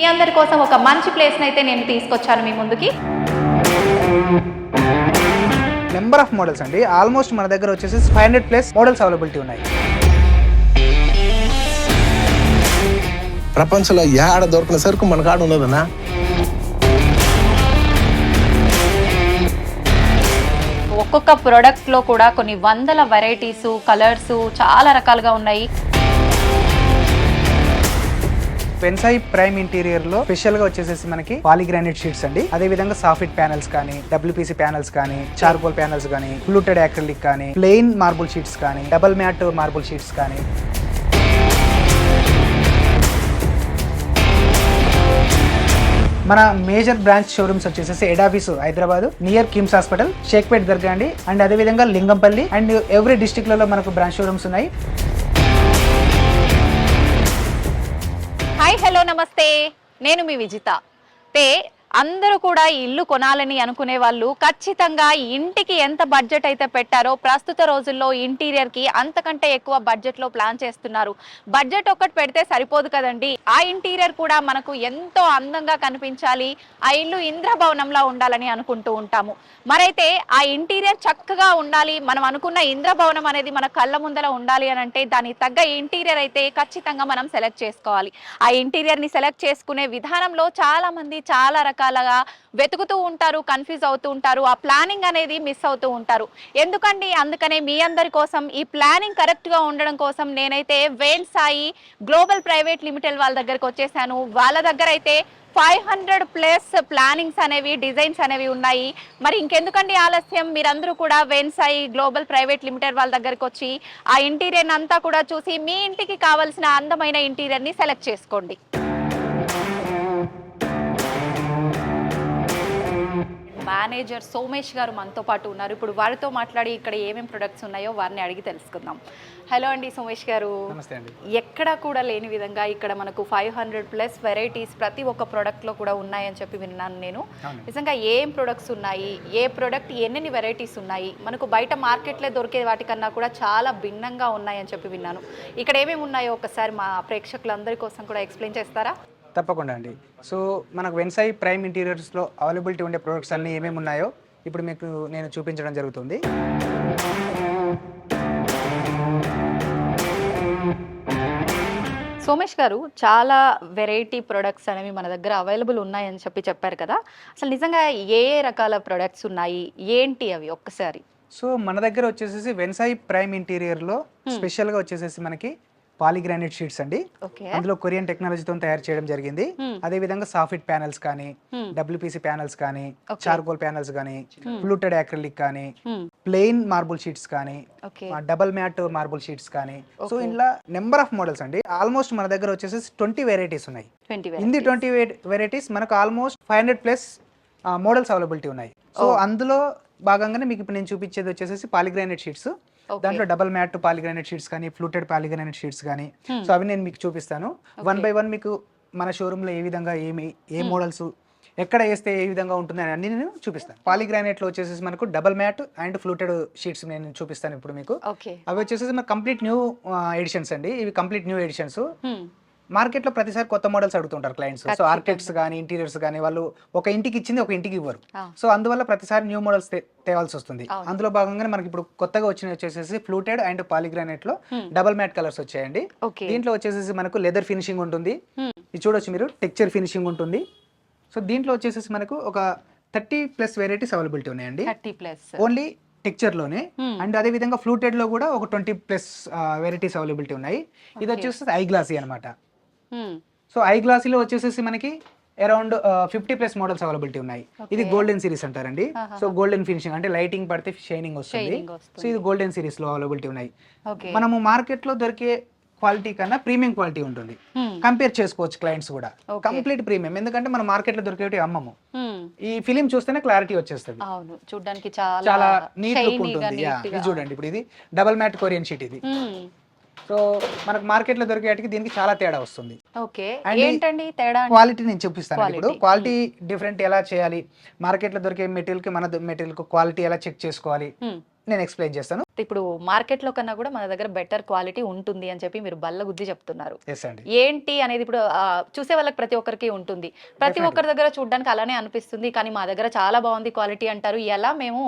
మీ అందరి కోసం ఒక మంచి ప్లేస్ని అయితే నేను తీసుకొచ్చాను మీ ముందుకి. నెంబర్ ఆఫ్ మోడల్స్ అండి. ఆల్మోస్ట్ మన దగ్గర వచ్చేసి five hundred plus models availability ఉన్నాయి. ప్రపంచంలో ఏడ దొరికిన సరుకు మన కాడ ఉన్నదన్నా? ఒక్కొక్క ప్రోడక్ట్లో కూడా కొన్ని వందల వెరైటీస్ కలర్స్ చాలా రకాలుగా ఉన్నాయి. పెన్సాయి ప్రైమ్ ఇంటీరియర్లో స్పెషల్గా వచ్చేసేసి మనకి పాలిగ్రానైట్ షీట్స్ అండి. అదే విధంగా సాఫిట్ ప్యానల్స్ కానీ డబ్ల్యూపీసీ ప్యానల్స్ కానీ చార్కోల్ ప్యానల్స్ కానీ ఫ్లూటెడ్ యాక్రిలిక్ కానీ ప్లెయిన్ మార్బుల్ షీట్స్ కానీ డబల్ మ్యాట్ మార్బుల్ షీట్స్ కానీ. మన మేజర్ బ్రాంచ్ షోరూమ్స్ వచ్చేసేసి head office Hyderabad near KIMS hospital Shaikpet Dargah అండి. అండ్ అదే విధంగా లింగంపల్లి అండ్ ఎవ్రీ డిస్టిక్లలో మనకు బ్రాంచ్ షోరూమ్స్ ఉన్నాయి. హాయ్ హలో నమస్తే. నేను మీ విజిత. తే అందరూ కూడా ఈ ఇల్లు కొనాలని అనుకునే వాళ్ళు ఖచ్చితంగా ఇంటికి ఎంత బడ్జెట్ అయితే పెట్టారో ప్రస్తుత రోజుల్లో ఇంటీరియర్కి అంతకంటే ఎక్కువ బడ్జెట్లో ప్లాన్ చేస్తున్నారు. బడ్జెట్ ఒక్కటి పెడితే సరిపోదు కదండి. ఆ ఇంటీరియర్ కూడా మనకు ఎంతో అందంగా కనిపించాలి. ఆ ఇల్లు ఇంద్రభవనంలా ఉండాలని అనుకుంటూ ఉంటాము. మరైతే ఆ ఇంటీరియర్ చక్కగా ఉండాలి. మనం అనుకున్న ఇంద్రభవనం అనేది మన కళ్ళ ముందర ఉండాలి అని అంటే దానికి తగ్గ ఇంటీరియర్ అయితే ఖచ్చితంగా మనం సెలెక్ట్ చేసుకోవాలి. ఆ ఇంటీరియర్ని సెలెక్ట్ చేసుకునే విధానంలో చాలామంది చాలా మంది చాలా రకాలుగా వెతుకుతూ ఉంటారు కన్ఫ్యూజ్ అవుతూ ఉంటారు ఆ ప్లానింగ్ అనేది మిస్ అవుతూ ఉంటారు. ఎందుకండి? అందుకనే మీ అందరి కోసం ఈ ప్లానింగ్ కరెక్ట్గా ఉండడం కోసం నేనైతే వేన్ సాయి గ్లోబల్ ప్రైవేట్ లిమిటెడ్ వాళ్ళ దగ్గరకు వచ్చేసాను. వాళ్ళ దగ్గర అయితే ఫైవ్ హండ్రెడ్ ప్లస్ ప్లానింగ్స్ అనేవి డిజైన్స్ అనేవి ఉన్నాయి. మరి ఇంకెందుకండి ఆలస్యం? మీరందరూ కూడా వెన్సాయి గ్లోబల్ ప్రైవేట్ లిమిటెడ్ వాళ్ళ దగ్గరకు వచ్చి ఆ ఇంటీరియర్ అంతా కూడా చూసి మీ ఇంటికి కావలసిన అందమైన ఇంటీరియర్ని సెలెక్ట్ చేసుకోండి. మేనేజర్ సోమేష్ గారు మనతో పాటు ఉన్నారు. ఇప్పుడు వారితో మాట్లాడి ఇక్కడ ఏమేమి ప్రొడక్ట్స్ ఉన్నాయో వారిని అడిగి తెలుసుకుందాం. హలో అండి సోమేష్ గారు. ఎక్కడా కూడా లేని విధంగా ఇక్కడ మనకు ఫైవ్ హండ్రెడ్ ప్లస్ వెరైటీస్ ప్రతి ఒక్క product లో కూడా ఉన్నాయని చెప్పి విన్నాను నేను. నిజంగా ఏం ప్రొడక్ట్స్ ఉన్నాయి? ఏ ప్రొడక్ట్ ఎన్ని వెరైటీస్ ఉన్నాయి? మనకు బయట మార్కెట్లో దొరికే వాటికన్నా కూడా చాలా భిన్నంగా ఉన్నాయని చెప్పి విన్నాను. ఇక్కడ ఏమేమి ఉన్నాయో ఒకసారి మా ప్రేక్షకులందరి కోసం కూడా ఎక్స్ప్లెయిన్ చేస్తారా? తప్పకుండా అండి. సో మనకు వెన్సాయి ప్రైమ్ ఇంటీరియర్స్లో అవైలబిలిటీ ఉండే ప్రొడక్ట్స్ అన్నీ ఏమేమి ఉన్నాయో ఇప్పుడు మీకు నేను చూపించడం జరుగుతుంది. సోమేష్ గారు చాలా వెరైటీ ప్రొడక్ట్స్ అనేవి మన దగ్గర అవైలబుల్ ఉన్నాయని చెప్పి చెప్పారు కదా. అసలు నిజంగా ఏ ఏ రకాల ప్రొడక్ట్స్ ఉన్నాయి? ఏంటి అవి ఒక్కసారి? సో మన దగ్గర వచ్చేసేసి వెన్సాయి ప్రైమ్ ఇంటీరియర్లో స్పెషల్గా వచ్చేసేసి మనకి పాలిగ్రానైట్ షీట్స్ అండి. అందులో కొరియన్ టెక్నాలజీతో తయారు చేయడం జరిగింది. అదే విధంగా సాఫిట్ ప్యానల్స్ కానీ. డబ్ల్యూపీసీ ప్యానల్స్ కానీ. చార్కోల్ ప్యానల్స్ కానీ ఫ్లూటెడ్ యాక్రిలిక్ కానీ. ప్లెయిన్ మార్బుల్ షీట్స్ కానీ డబల్ మ్యాట్ మార్బుల్ షీట్స్ కానీ. సో ఇంట్లో నెంబర్ ఆఫ్ మోడల్స్ అండి. ఆల్మోస్ట్ మన దగ్గర వచ్చేసి ట్వంటీ వెరైటీస్ ఉన్నాయి. ఇన్ ట్వంటీ వెరైటీస్ మనకు almost five hundred plus models availability ఉన్నాయి. సో అందులో భాగంగానే మీకు ఇప్పుడు నేను చూపించేది వచ్చేసి పాలిగ్రానైట్ షీట్స్. దాంట్లో డబల్ మ్యాట్ పాలిగ్రానైట్ షీట్స్ కానీ ఫ్లూటెడ్ పాలిగ్రానైట్ షీట్స్ కానీ. సో అవి నేను మీకు చూపిస్తాను. వన్ బై వన్ మీకు మన showroom లో ఏ విధంగా ఏమి ఏ మోడల్స్ ఎక్కడ వేస్తే ఏ విధంగా ఉంటుంది అని అన్ని నేను చూపిస్తాను. పాలిగ్రానైట్లో వచ్చేసి మనకు double matt and fluted sheets నేను చూపిస్తాను ఇప్పుడు మీకు. అవి వచ్చేసి మనకు కంప్లీట్ న్యూ ఎడిషన్స్ అండి. ఇవి కంప్లీట్ న్యూ ఎడిషన్స్. మార్కెట్లో ప్రతిసారి కొత్త మోడల్స్ అడుగుతుంటారు క్లయింట్స్ సో. ఆర్కిటెక్ట్స్ కానీ ఇంటీరియర్స్ కానీ వాళ్ళు ఒక ఇంటికి ఇచ్చింది ఒక ఇంటికి ఇవ్వరు. సో అందువల్ల ప్రతిసారి న్యూ మోడల్స్ తేవాల్సి వస్తుంది. అందులో భాగంగానే మనకి ఇప్పుడు కొత్తగా వచ్చిన వచ్చేసేసి ఫ్లూటెడ్ అండ్ పాలిగ్రానైట్లో. డబల్ మ్యాట్ కలర్స్ వచ్చాయండి దీంట్లో వచ్చేసేసి మనకు లెదర్ ఫినిషింగ్ ఉంటుంది. ఇది చూడొచ్చు మీరు టెక్చర్ ఫినిషింగ్ ఉంటుంది సో దీంట్లో వచ్చేసేసి మనకు ఒక థర్టీ ప్లస్ వెరైటీస్ అవైలబిలిటీ ఉన్నాయండి థర్టీ ప్లస్ ఓన్లీ టెక్చర్లోనే Hmm. అండ్ అదే విధంగా ఫ్లూటెడ్లో కూడా ఒక ట్వంటీ ప్లస్ వెరైటీస్ అవైలబిలిటీ ఉన్నాయి ఇది. వచ్చేసి ఐ గ్లాసీ అనమాట సో ఐ గ్లాసీలో వచ్చేసేసి మనకి around fifty plus models availability ఉన్నాయి. ఇది. గోల్డెన్ సిరీస్ అంటారండి. సో గోల్డెన్ ఫినిషింగ్ అంటే లైటింగ్ పడితే షైనింగ్ వస్తుంది. సో. ఇది గోల్డెన్ సిరీస్లో అవైలబిలిటీ ఉన్నాయి. మనము మార్కెట్లో దొరికే క్వాలిటీ కన్నా ప్రీమియం క్వాలిటీ ఉంటుంది. కంపేర్ చేసుకోవచ్చు క్లయింట్స్ కూడా. కంప్లీట్ ప్రీమియం ఎందుకంటే మనం మార్కెట్లో దొరికేవి అమ్మము. ఈ ఫిలిం చూస్తేనే క్లారిటీ వచ్చేస్తుంది. చూడడానికి చాలా నీట్ లుక్ ఉంటుంది. ఇది. చూడండి ఇప్పుడు ఇది. డబల్ మ్యాట్ కొరియన్ షీట్ ఇది. Hmm. సో మనకు మార్కెట్లో దొరికేటికి దీనికి చాలా తేడా వస్తుంది ఓకే ఏంటండి తేడా? క్వాలిటీ నేను చూపిస్తాను ఇప్పుడు. క్వాలిటీ డిఫరెంట్ ఎలా చేయాలి మార్కెట్లో దొరికే మెటీరియల్కి మన మెటీరియల్కు క్వాలిటీ ఎలా చెక్ చేసుకోవాలి. నేను ఎక్స్ప్లెయిన్ చేస్తాను. ఇప్పుడు మార్కెట్లో కన్నా కూడా మన దగ్గర బెటర్ క్వాలిటీ ఉంటుంది అని చెప్పి మీరు బల్ల గుద్ది చెప్తున్నారు. ఏంటి అనేది ఇప్పుడు చూసే వాళ్ళకి ప్రతి ఒక్కరికి ఉంటుంది. ప్రతి. ఒక్కరి దగ్గర చూడడానికి అలానే అనిపిస్తుంది కానీ మా దగ్గర చాలా బాగుంది క్వాలిటీ అంటారు. ఎలా మేము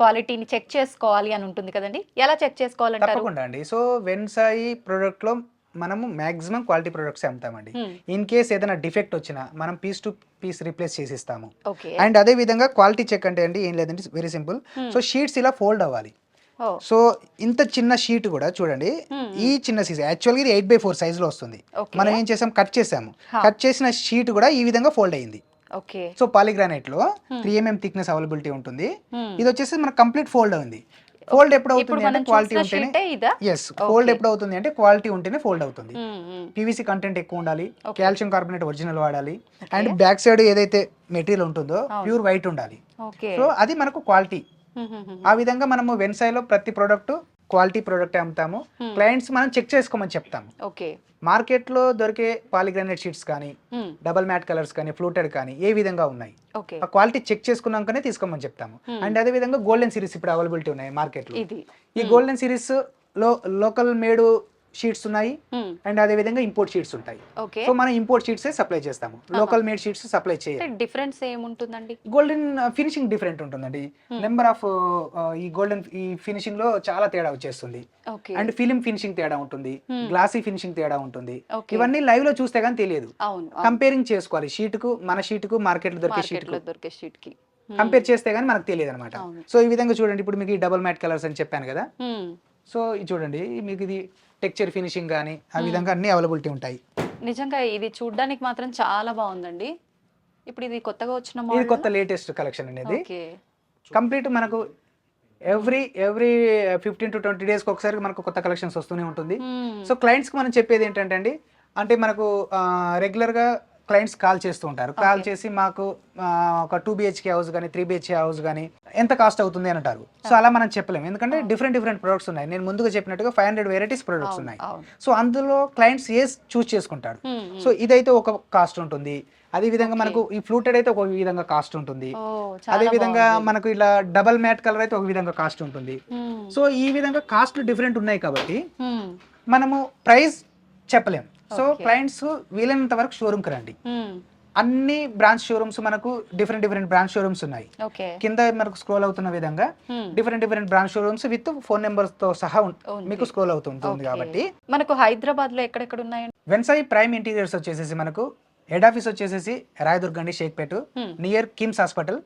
క్వాలిటీని చెక్ చేసుకోవాలి అని ఉంటుంది కదండి? ఎలా చెక్ చేసుకోవాలంటారు? అండి. సో వెన్సాయి ప్రోడక్ట్లో మనము మాక్సిమం క్వాలిటీ ప్రొడక్ట్స్ అమ్ముతామండి. Hmm. ఇన్ కేస్ ఏదైనా డిఫెక్ట్ వచ్చినా మనం పీస్ టు పీస్ రీప్లేస్ చేసి ఇస్తాము ఓకే. అండ్ అదే విధంగా క్వాలిటీ చెక్ అంటే అండి ఏం లేదండి very simple. Hmm. So sheets ఇలా ఫోల్డ్ అవ్వాలి. సో ఇంత చిన్న షీట్ కూడా చూడండి Hmm. ఈ చిన్న సైజ్ యాక్చువల్గా ఇది ఎయిట్ బై ఫోర్ సైజ్లో వస్తుంది. మనం ఏం చేసాం? కట్ చేసాము. కట్ చేసిన షీట్ కూడా ఈ విధంగా ఫోల్డ్ అయ్యింది ఓకే. సో పాలిగ్రానైట్లో త్రీ ఎంఎం థిక్నెస్ అవైలబిలిటీ ఉంటుంది. ఇది వచ్చేసి మనకు కంప్లీట్ ఫోల్డ్ ఉంది ఫోల్డ్ ఎప్పుడు అవుతుంది అంటే క్వాలిటీ ఉంటేనే ఎస్ ఫోల్డ్ ఎప్పుడు అవుతుంది అంటే క్వాలిటీ ఉంటేనే ఫోల్డ్ అవుతుంది. పీవీసీ కంటెంట్ ఎక్కువ ఉండాలి. కాల్షియం కార్బోనేట్ ఒరిజినల్ వాడాలి అండ్ బ్యాక్ సైడ్ ఏదైతే మెటీరియల్ ఉంటుందో. ప్యూర్ వైట్ ఉండాలి సో అది మనకు క్వాలిటీ. ఆ విధంగా మనము వెన్సాయిలో ప్రతి ప్రోడక్ట్ క్వాలిటీ ప్రోడక్ట్ అమ్ముతాము. Hmm. క్లయింట్స్ మనం చెక్ చేసుకోమని చెప్తాము. ఓకే. మార్కెట్లో దొరికే పాలిగ్రానైట్ షీట్స్ కానీ మ్మ్, డబల్ మ్యాట్ కలర్స్ కానీ ఫ్లూటెడ్ కానీ ఏ విధంగా ఉన్నాయి? ఆ క్వాలిటీ చెక్ చేసుకున్నాకనే తీసుకోమని చెప్తాము. Hmm. అండ్ అదే విధంగా గోల్డెన్ సిరీస్ ఇప్పుడు అవైలబిలిటీ ఉన్నాయి మార్కెట్లో. ఈ గోల్డెన్ సిరీస్లో లోకల్ మేడ్ షీట్స్ ఉన్నాయి అండ్ అదే విధంగా ఇంపోర్ట్ షీట్స్ ఉంటాయి. సో మనం ఇంపోర్ట్ షీట్స్ సప్లై చేస్తాము. లోకల్ మేడ్ షీట్స్ సప్లై చేయాలి డిఫరెన్స్ ఏముంటుందండి? గోల్డెన్ ఫినిషింగ్ డిఫరెంట్ ఉంటుందండి. Hmm. నెంబర్ ఆఫ్ ఈ గోల్డెన్ ఈ ఫినిషింగ్లో చాలా తేడా వచ్చేస్తుంది. అండ్ ఫిలిం ఫినిషింగ్ తేడా ఉంటుంది. Hmm. గ్లాసీ ఫినిషింగ్ తేడా ఉంటుంది. ఇవన్నీ లైవ్లో చూస్తే కానీ తెలియదు. కంపేరింగ్ చేసుకోవాలి. షీట్కు మన షీట్కు మార్కెట్లో దొరికే షీట్ దొరికే షీట్కి. కంపేర్ చేస్తే కానీ మనకు తెలియదు అనమాట. సో ఈ విధంగా చూడండి. ఇప్పుడు మీకు ఈ డబుల్ మ్యాట్ కలర్స్ అని చెప్పాను కదా. సో ఇది చూడండి మీకు ఇది టెక్చర్ ఫినిషింగ్ కానీ ఆ. విధంగా అన్ని అవైలబిలిటీ ఉంటాయి. నిజంగా ఇది చూడ్డానికి మాత్రం చాలా బాగుందండి. ఇప్పుడు ఇది కొత్తగా వచ్చిన ఇది కొత్త లేటెస్ట్ కలెక్షన్ అనేది కంప్లీట్ మనకు every every fifteen to twenty డేస్కి ఒకసారి మనకు కొత్త కలెక్షన్స్ వస్తూనే ఉంటుంది. సో క్లయింట్స్కి మనం చెప్పేది ఏంటంటే అండి అంటే మనకు రెగ్యులర్గా క్లయింట్స్ కాల్ చేస్తూ ఉంటారు కాల్. చేసి మాకు ఒక టూ బిహెచ్కే హౌస్ కానీ త్రీ బిహెచ్కే హౌస్ కానీ ఎంత కాస్ట్ అవుతుంది అని అంటారు సో అలా మనం చెప్పలేము ఎందుకంటే డిఫరెంట్ డిఫరెంట్ ప్రొడక్ట్స్ ఉన్నాయి నేను ముందుగా చెప్పినట్టుగా ఫైవ్ హండ్రెడ్ వెరైటీస్ ప్రొడక్ట్స్ ఉన్నాయి. సో అందులో క్లయింట్స్ ఏ చూస్ చేసుకుంటారు మ్మ్, మ్మ్. సో ఇదైతే ఒక కాస్ట్ ఉంటుంది అదే విధంగా. మనకు ఈ ఫ్లూటెడ్ అయితే ఒక విధంగా కాస్ట్ ఉంటుంది అదే విధంగా. మనకు ఇలా డబల్ మ్యాట్ కలర్ అయితే ఒక విధంగా కాస్ట్ ఉంటుంది. సో ఈ విధంగా కాస్ట్లు డిఫరెంట్ ఉన్నాయి కాబట్టి. మనము ప్రైస్ చెప్పలేం సో. క్లయింట్స్ వీలైనంత వరకు షోరూమ్కి రండి మ్మ్. అన్ని బ్రాంచ్ షోరూమ్స్ మనకు డిఫరెంట్ డిఫరెంట్ బ్రాంచ్ షోరూమ్స్ ఉన్నాయి కింద మనకు స్క్రోల్ అవుతున్న విధంగా. Different different branch showrooms with phone నెంబర్స్తో సహా. మీకు స్క్రోల్ అవుతుంటుంది ఓకే. కాబట్టి మనకు హైదరాబాద్లో ఎక్కడెక్కడ ఉన్నాయండి వెన్సాయి ప్రైమ్ ఇంటీరియర్స్ వచ్చేసేసి మనకు హెడ్ ఆఫీస్ వచ్చేసేసి రాయదుర్గండి Shaikpet. Near KIMS hospital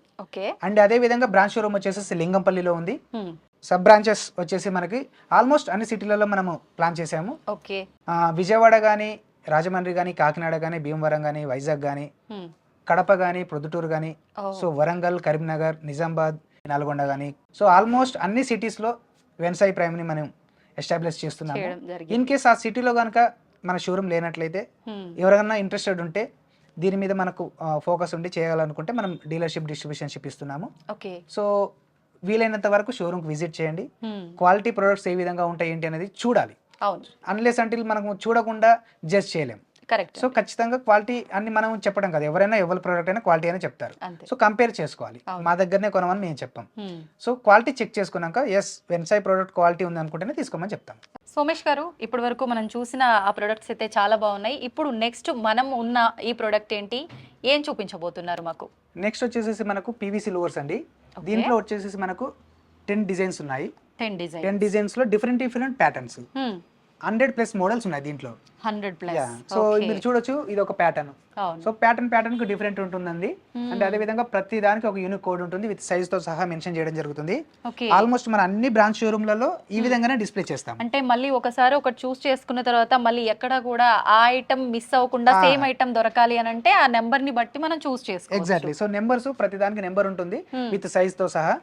and అదే విధంగా బ్రాంచ్ షోరూమ్ వచ్చేసేసి లింగంపల్లిలో ఉంది మ్మ్. సబ్ బ్రాంచెస్ వచ్చేసి మనకి ఆల్మోస్ట్ అన్ని సిటీలలో మనము ప్లాన్ చేసాము. ఓకే. విజయవాడ కానీ రాజమండ్రి కానీ కాకినాడ కానీ భీమవరం కానీ వైజాగ్ కానీ. కడప కానీ ప్రొద్దుటూరు కానీ. సో వరంగల్ కరీంనగర్ నిజామాబాద్ నల్గొండ కానీ సో ఆల్మోస్ట్ అన్ని సిటీస్లో వెన్సాయి ప్రైమ్ని మనం ఎస్టాబ్లిష్ చేస్తున్నాము. ఇన్ కేస్ ఆ సిటీలో కనుక మన షోరూమ్ లేనట్లయితే. ఎవరైనా ఇంట్రెస్టెడ్ ఉంటే దీని మీద మనకు ఫోకస్ ఉండి చేయాలనుకుంటే మనం డీలర్షిప్ డిస్ట్రిబ్యూషన్షిప్ ఇస్తున్నాము. సో వీలైనంత వరకు షోరూమ్కి విజిట్ చేయండి. క్వాలిటీ ప్రొడక్ట్స్ ఏ విధంగా ఉంటాయి ఏంటి అనేది చూడాలి. అవును. అన్లెస్ అంటిల్ మనము చూడకుండా జడ్జ్ చేయలేం. కరెక్ట్ సో ఖచ్చితంగా క్వాలిటీ అన్ని మనం చెప్పడం కదా. ఎవరైనా ఎవరి ప్రోడక్ట్ అయినా క్వాలిటీ అయినా చెప్తారు. సో కంపేర్ చేసుకోవాలి. మా దగ్గరనే కొనమని మేము చెప్పాం. సో క్వాలిటీ చెక్ చేసుకున్నాక ఎస్ వెన్సాయి ప్రోడక్ట్ క్వాలిటీ ఉంది అనుకుంటేనే తీసుకోమని చెప్తాం. సోమేష్ గారు ఇప్పటి వరకు మనం చూసిన ఆ ప్రొడక్ట్స్ అయితే చాలా బాగున్నాయి. ఇప్పుడు నెక్స్ట్ మనం ఉన్న ఈ ప్రొడక్ట్ ఏంటి? ఏం చూపించబోతున్నారు మాకు? నెక్స్ట్ వచ్చేసేసి మనకు పీవీసీ లోవర్స్ అండి. దీంట్లో వచ్చేసేసి మనకు టెన్ డిజైన్స్ ఉన్నాయి. Ten design ten డిజైన్స్లో different different patterns hundred plus models ఉన్నాయి దీంట్లో. Hundred plus. సో మీరు చూడొచ్చు ఇది ఒక ప్యాటర్న్ సో ప్యాటర్న్ ప్యాటర్న్కు డిఫరెంట్ ఉంటుందండి Hmm. అంటే అదే విధంగా ప్రతి దానికి ఒక యూనిక్ కోడ్ ఉంటుంది విత్ సైజ్తో సహా మెన్షన్ చేయడం జరుగుతుంది ఆల్మోస్ట్ మన అన్ని బ్రాంచ్ షోరూమ్లలో ఈ విధంగానే డిస్ప్లే చేస్తాం అంటే మళ్ళీ ఒకసారి ఒకటి చూస్ చేసుకున్న తర్వాత మళ్ళీ ఎక్కడ కూడా ఆ ఐటమ్ మిస్ అవ్వకుండా. సేమ్ ఐటమ్ దొరకాలి అని అంటే ఆ నెంబర్ని బట్టి మనం చూస్ చేసుకోవచ్చు ఎగ్జాక్ట్లీ సో నెంబర్స్ ప్రతి దానికి నెంబర్ ఉంటుంది Hmm. విత్ సైజ్తో సహా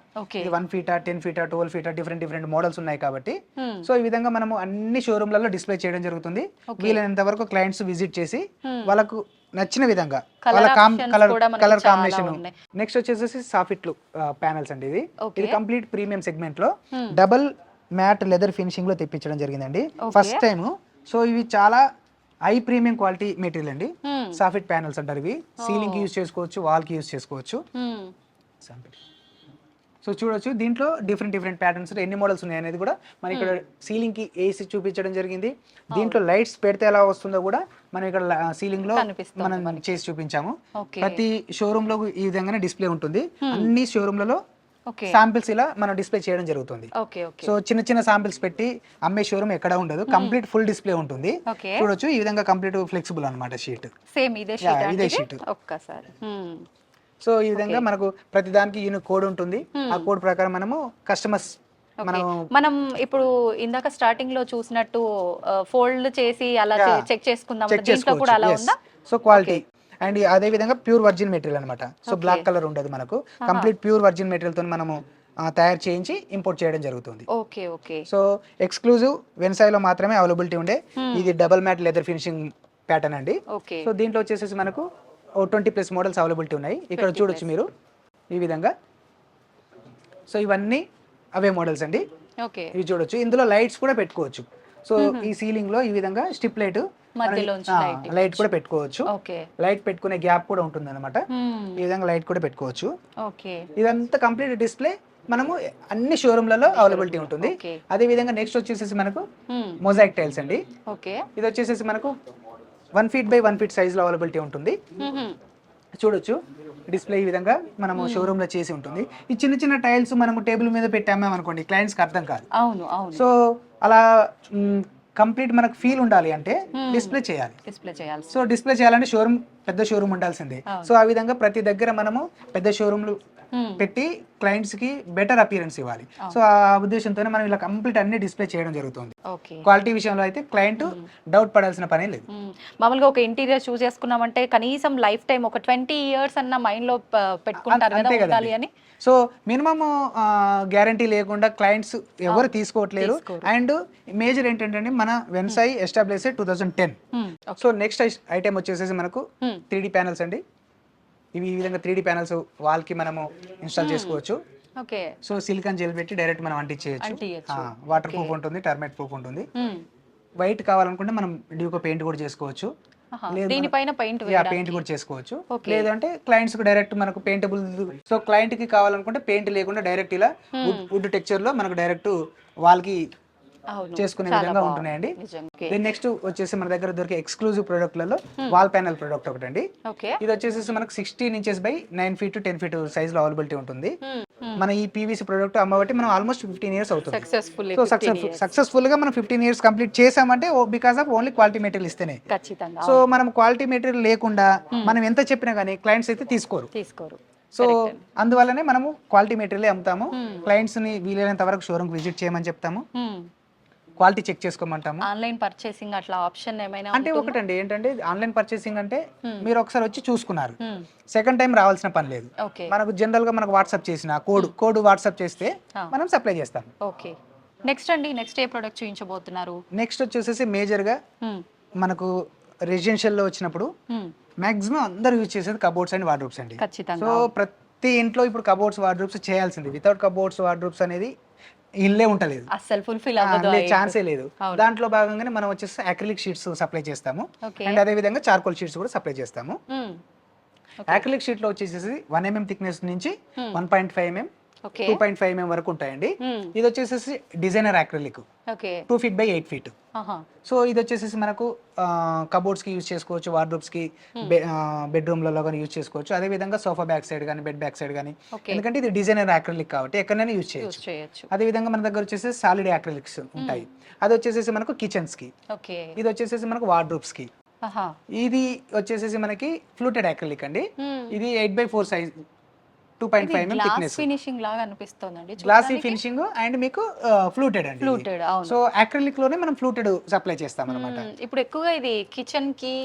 వన్ ఫీటా టెన్ ఫీటా ట్వెల్వ్ ఫీటా డిఫరెంట్ డిఫరెంట్ మోడల్స్ ఉన్నాయి కాబట్టి Hmm. సో ఈ విధంగా మనము అన్ని షోరూమ్లలో డిస్ప్లే చేయడం జరుగుతుంది. వీలైనంత వరకు క్లయింట్స్ విజిట్ చేసి Hmm. వాళ్ళకు నచ్చిన విధంగా వాళ్ళ కలర్ కలర్ కాంబినేషన్. నెక్స్ట్ వచ్చేసి సాఫిట్లు ప్యానల్స్ అండి ఇది. ఇది కంప్లీట్ ప్రీమియం సెగ్మెంట్లో Hmm. డబుల్ మ్యాట్ లెదర్ ఫినిషింగ్లో తెప్పించడం జరిగిందండి. ఫస్ట్ టైం సో ఇవి చాలా హై ప్రీమియం క్వాలిటీ మెటీరియల్ అండి Hmm. సాఫిట్ ప్యానల్స్ అంటారు ఇవి సీలింగ్కి యూస్ చేసుకోవచ్చు వాల్కి యూస్ చేసుకోవచ్చు Hmm. సో చూడొచ్చు. దీంట్లో డిఫరెంట్ డిఫరెంట్ ప్యాటర్న్స్ ఎన్ని మోడల్స్ ఉన్నాయి అనేది కూడా మనం ఇక్కడ సీలింగ్కి ఏసీ చూపించడం జరిగింది. దీంట్లో లైట్స్ పెడితే ఎలా వస్తుందో కూడా మనం ఇక్కడ సీలింగ్లో మనం చేసి చూపించాము. ప్రతి షోరూమ్లో ఈ విధంగానే డిస్ప్లే ఉంటుంది. అన్ని షోరూమ్లలో ఓకే. శాంపిల్స్ ఇలా మనం డిస్ప్లే చేయడం జరుగుతుంది. సో చిన్న చిన్న శాంపిల్స్ పెట్టి అమ్మే షోరూమ్ ఎక్కడ ఉండదు. కంప్లీట్ ఫుల్ డిస్ప్లే ఉంటుంది. చూడొచ్చు. ఈ విధంగా కంప్లీట్ ఫ్లెక్సిబుల్ అన్నమాట షీట్ సేమ్ ఇదే షీట్ ఇదే sheet. ఒక్కసారి. Hmm. సో ఈ విధంగా మనకు ప్రతి దానికి ఈయన కోడ్ ఉంటుంది. ఆ కోడ్ ప్రకారం మనము కస్టమర్స్. మనం మనం ఇప్పుడు ఇందాక స్టార్టింగ్లో చూసినట్టు ఫోల్డ్ చేసి అలా. చెక్ చేసుకుందాం దీంట్లో కూడా అలా ఉందా? సో క్వాలిటీ అండ్ అదే విధంగా ప్యూర్ వర్జిన్ మెటీరియల్ అన్నమాట. సో బ్లాక్ కలర్ ఉండదు మనకు. కంప్లీట్ ప్యూర్ వర్జిన్ మెటీరియల్తో మనము తయారు చేయించి ఇంపోర్ట్ చేయడం జరుగుతుంది. Okay okay. సో ఎక్స్క్లూజివ్ వెన్సాయ్లో మాత్రమే అవైలబిలిటీ ఉండే. ఇది double matt leather finishing pattern అండి. సో దీంట్లో వచ్చేసేసి మనకు ఓ ట్వంటీ ప్లస్ మోడల్స్ అవైలబిలిటీ ఉన్నాయి. ఇక్కడ 20 చూడొచ్చు మీరు ఈ విధంగా. సో ఇవన్నీ అవే మోడల్స్ అండి. ఓకే. ఇవి చూడొచ్చు. ఇందులో లైట్స్ కూడా పెట్టుకోవచ్చు. సో ఈ సీలింగ్లో ఈ విధంగా స్టిప్ లైట్ లైట్ కూడా పెట్టుకోవచ్చు. లైట్ పెట్టుకునే గ్యాప్ కూడా ఉంటుంది అనమాట. ఈ విధంగా లైట్ కూడా పెట్టుకోవచ్చు. ఓకే. ఇదంతా కంప్లీట్ డిస్ప్లే. మనము అన్ని షోరూమ్లలో అవైలబిలిటీ ఉంటుంది. అదే విధంగా నెక్స్ట్ వచ్చేసేసి మనకు. మొజాయిక్ టైల్స్ అండి. ఓకే. ఇది వచ్చేసేసి మనకు one feet by one feet సైజ్లో అవైలబిలిటీ ఉంటుంది. చూడొచ్చు. డిస్ప్లే ఈ విధంగా మనము షోరూమ్లో చేసి ఉంటుంది. ఈ చిన్న చిన్న టైల్స్ మనము టేబుల్ మీద పెట్టాము అనుకోండి క్లయింట్స్కి అర్థం కాదు. అవును అవును. సో అలా కంప్లీట్ మనకు ఫీల్ ఉండాలి అంటే డిస్ప్లే చేయాలి. డిస్ప్లే చేయాల్సి సో డిస్ప్లే చేయాలంటే షోరూమ్ పెద్ద షోరూమ్ ఉండాల్సిందే. సో ఆ విధంగా ప్రతి దగ్గర మనము పెద్ద షోరూమ్లు. పెట్టి క్లయింట్స్కి బెటర్ అపియరెన్స్ ఇవ్వాలి. సో ఆ ఉద్దేశంతోనే మనం ఇలా కంప్లీట్ అన్ని డిస్ప్లే చేయడం జరుగుతుంది. క్వాలిటీ విషయంలో అయితే క్లయింట్ డౌట్ పడాల్సిన పనే లేదు. మ్మ్. మామూలుగా ఒక ఇంటీరియర్ చూస్ చేసుకున్నామంటే కనీసం లైఫ్ టైం ఒక ట్వంటీ ఇయర్స్ అన్న మైండ్లో పెట్టుకుంటారు అని సో మినిమమ్ గ్యారంటీ లేకుండా క్లయింట్స్ ఎవరు తీసుకోవట్లేరు తీసుకోరు. అండ్ మేజర్ ఏంటంటే మన Vensai establish two thousand ten. So next item వచ్చేసేసి మనకు. త్రీ ప్యానల్స్ అండి. ఇవి ఈ విధంగా త్రీ ప్యానల్స్ వాల్కి మనము ఇన్స్టాల్ చేసుకోవచ్చు. ఓకే. సో సిలికాన్ జెల్ పెట్టి డైరెక్ట్ మనం అంటించేయచ్చు. వాటర్ ప్రూఫ్ ఉంటుంది టర్మెట్ ప్రూఫ్ ఉంటుంది. మ్మ్. వైట్ కావాలనుకుంటే మనం డ్యూకో పెయింట్ కూడా చేసుకోవచ్చు. దీనిపైన పెయింట్ పెయింట్ కూడా చేసుకోవచ్చు. లేదంటే క్లయింట్స్కు డైరెక్ట్ మనకు పెయింటబుల్ సో క్లయింట్కి కావాలనుకుంటే పెయింట్ లేకుండా డైరెక్ట్ ఇలా వుడ్ టెక్చర్లో మనకు డైరెక్ట్ వాల్కి అవును చేసుకునే విధంగా. ఉంటున్నాయండి. దెన్ నెక్స్ట్ వచ్చేసి మన దగ్గర దొరికే ఎక్స్క్లూజివ్ ప్రొడక్ట్లలో వాల్ ప్యానల్ ప్రొడక్ట్ ఒకటి అండి ఇది వచ్చేసి మనకు sixteen inches by nine feet ten feet సైజ్లో అవైలబిలిటీ ఉంటుంది. మ్మ్. మన ఈ పీవీసీ ప్రొడక్ట్ అమ్మబట్టి మనం ఆల్మోస్ట్ ఫిఫ్టీన్ ఇయర్స్ అవుతుంది. సో సక్సెస్ఫుల్గా మనం ఫిఫ్టీన్ ఇయర్స్ కంప్లీట్ చేసామంటే because of only quality material ఇస్తేనే. సో మనం క్వాలిటీ మెటీరియల్ లేకుండా మనం ఎంత చెప్పినా కానీ క్లయింట్స్ అయితే తీసుకోరు. తీసుకోరు. సో అందువల్లనే మనము క్వాలిటీ మెటీరియల్ అమ్ముతాము. క్లయింట్స్ని వీలైనంత వరకు షోరూమ్ విజిట్ చేయమని చెప్తాము. క్వాలిటీ చెక్ చేసుకోమంటాము? ఆన్లైన్ పర్చేసింగ్ అట్లా ఆప్షన్ ఏమైనా అంటే ఒకటండి ఏంటంటే ఆన్లైన్ పర్చేసింగ్ అంటే మీరు ఒకసారి వచ్చి చూసుకున్నారు. సెకండ్ టైం రావాల్సిన పని లేదు. ఓకే. మనకు జనరల్గా మనకు వాట్సాప్ చేసిన కోడ్ కోడ్ వాట్సాప్ చేస్తే. మనం సప్లై చేస్తాం. ఓకే. నెక్స్ట్ అండి నెక్స్ట్ ఏ ప్రొడక్ట్ చూపించబోతున్నారు నెక్స్ట్ వచ్చేసేసి మేజర్గా. మనకు రెసిడెన్షియల్లో వచ్చినప్పుడు. మాక్సిమం అందరూ యూజ్ చేసేది కబోర్డ్స్ అండ్ వార్డ్రోబ్స్ అండి. సో ప్రతి ఇంట్లో ఇప్పుడు కబోర్డ్స్ వార్డ్రోబ్స్ చేయాల్సింది వితౌట్ కబోర్డ్స్ వార్డ్రోబ్స్ అనేది ఇల్లే ఉంటలేదు అస్సలు ఫుల్ఫిల్ ఛాన్సే లేదు. దాంట్లో భాగంగానే మనం వచ్చేసి అక్రిలిక్ షీట్స్ సప్లై చేస్తాము అండ్ అదే విధంగా చార్కోల్ షీట్స్ కూడా సప్లై చేస్తాము. అక్రిలిక్ షీట్లో వచ్చేసి వన్ ఎంఎం థిక్నెస్ నుంచి. One point five mm two point five mm వరకు ఉంటాయండి. ఇది వచ్చేసి designer acrylic okay. Two feet by eight feet. So ఇది వచ్చేసి మనకు కబోర్డ్స్కి యూజ్ చేసుకోవచ్చు వార్డ్రోబ్స్కి బెడ్రూమ్లలో కానీ యూజ్ చేసుకోవచ్చు. అదే విధంగా సోఫా బ్యాక్ సైడ్ కానీ బెడ్ బ్యాక్ సైడ్ కానీ ఎందుకంటే ఇది డిజైనర్ అక్రిలిక్ కాబట్టి ఎక్కడైనా యూజ్ చేయొచ్చు. అదే విధంగా మన దగ్గర వచ్చేసి సాలిడ్ అక్రిలిక్స్ ఉంటాయి. అది వచ్చేసేసి మనకు కిచెన్స్కి. ఇది వచ్చేసేసి మనకు వార్డ్రోబ్స్కి. ఇది వచ్చేసేసి మనకి ఫ్లూటెడ్ అక్రిలిక్ అండి. ఇది eight by four size two point five thickness finishing లాగా అనిపిస్తోందండి. గ్లాసీ ఫినిషింగ్ అండ్ మీకు ఫ్లూటెడ్ అండి. ఇది. ఫ్లూటెడ్ సో అక్రిలిక్లోనే మనం ఫ్లూటెడ్ సప్లై చేస్తాం అనమాట. ఇప్పుడు ఎక్కువగా ఇది కిచెన్కి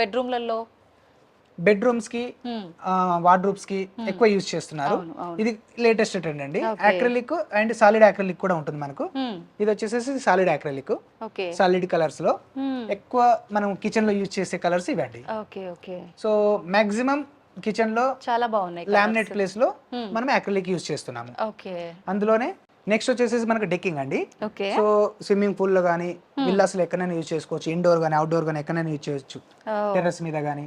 బెడ్రూమ్లలో బెడ్రూమ్స్కి వార్డ్రూబ్స్కి ఎక్కువ యూజ్ చేస్తున్నారు. ఇది లేటెస్ట్ ట్రెండ్ అండి. అక్రిలిక్ అండ్ సాలిడ్ అక్రిలిక్ కూడా ఉంటుంది మనకు. ఇది వచ్చేసేసి సాలిడ్ అక్రిలిక్ ఓకే సాలిడ్ కలర్స్లో. ఎక్కువ మనం కిచెన్లో యూజ్ చేసే కలర్స్ ఇవండి. ఓకే ఓకే సో మాక్సిమం కిచెన్లో చాలా బాగున్నాయి లామినేట్ ప్లేస్లో Hmm. మనం అక్రిలిక్ యూజ్ చేస్తున్నాము. ఓకే. అందులోనే నెక్స్ట్ వచ్చేసి మనకు డెక్కింగ్ అండి. సో స్విమ్మింగ్ పూల్లో కానీ విల్లాస్లో ఎక్కడైనా యూజ్ చేసుకోవచ్చు. ఇండోర్ కానీ అవుట్డోర్ కానీ ఎక్కడైనా యూజ్ చేయొచ్చు. టెర్రస్ మీద కానీ